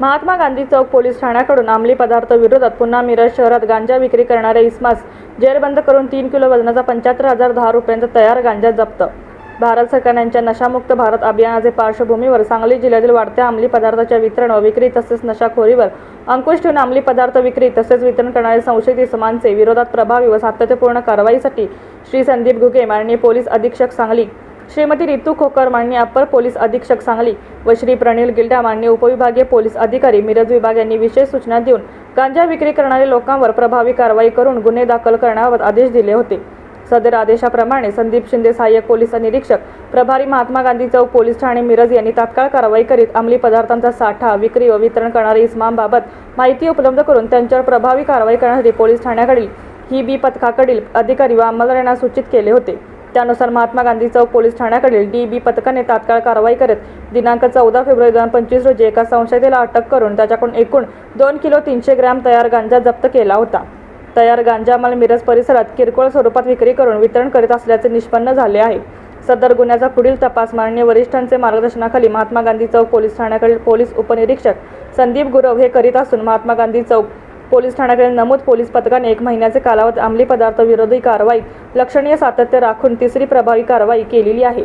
Mahatma Gandhi Chowk police ठाण्याकडून अंमली पदार्थ विरोधात पुन्हा मिरज शहरात गांजा विक्री करणाऱ्या इस्मास जेरबंद करून तीन किलो वजनाचा पंच्याहत्तर हजार दहा रुपयांचा तयार गांजा जप्त. भारत सरकार यांच्या नशामुक्त भारत अभियानाचे पार्श्वभूमीवर सांगली जिल्ह्यातील वाढत्या अंमली पदार्थाच्या वितरण व विक्री तसेच नशाखोरीवर अंकुश ठेवून अंमली पदार्थ विक्री तसेच वितरण करणारे संशयित इसमांचे विरोधात प्रभावी व सातत्यपूर्ण कारवाईसाठी श्री संदीप घुगे माननीय पोलीस अधीक्षक सांगली श्रीमती रितू खोकर मान्य अप्पर पोलीस अधीक्षक सांगली व श्री प्रणील गिल्डा मान्य उपविभागीय पोलीस अधिकारी मिरज विभाग यांनी विशेष सूचना देऊन गांजा विक्री करणाऱ्या लोकांवर प्रभावी कारवाई करून गुन्हे दाखल करण्याबाबत आदेश दिले होते. सदर आदेशाप्रमाणे संदीप शिंदे सहाय्यक पोलीस निरीक्षक प्रभारी महात्मा गांधी चौक पोलीस ठाणे मिरज यांनी तात्काळ कारवाई करीत अंमली पदार्थांचा साठा विक्री व वितरण करणाऱ्या इस्मामबाबत माहिती उपलब्ध करून त्यांच्यावर प्रभावी कारवाई करण्यासाठी पोलीस ठाण्याकडील ही बी पथकाकडील अधिकारी व अंमलदारांना सूचित केले होते. त्यानुसार महात्मा गांधी चौक पोलीस ठाण्याकडील डी बी पथकाने तात्काळ कारवाई करत दिनांक चौदा फेब्रुवारी दोन पंचवीस रोजी एका संशयितेला अटक करून त्याच्याकडून एकूण दोन किलो तीनशे ग्रॅम तयार गांजा जप्त केला होता. तयार गांजा माल मिरज परिसरात किरकोळ स्वरूपात विक्री करून वितरण करीत असल्याचे निष्पन्न झाले आहे. सदर गुन्ह्याचा पुढील तपास माननीय वरिष्ठांचे मार्गदर्शनाखाली महात्मा गांधी चौक पोलीस ठाण्याकडील पोलीस उपनिरीक्षक संदीप गुरव हे करीत असून महात्मा गांधी चौक पोलीस ठाण्याकडे नमूद पोलीस पथकाने एक महिन्याचे कालावधीत अंमली पदार्थ विरोधी कारवाई लक्षणीय सातत्य राखून तिसरी प्रभावी कारवाई केलेली आहे.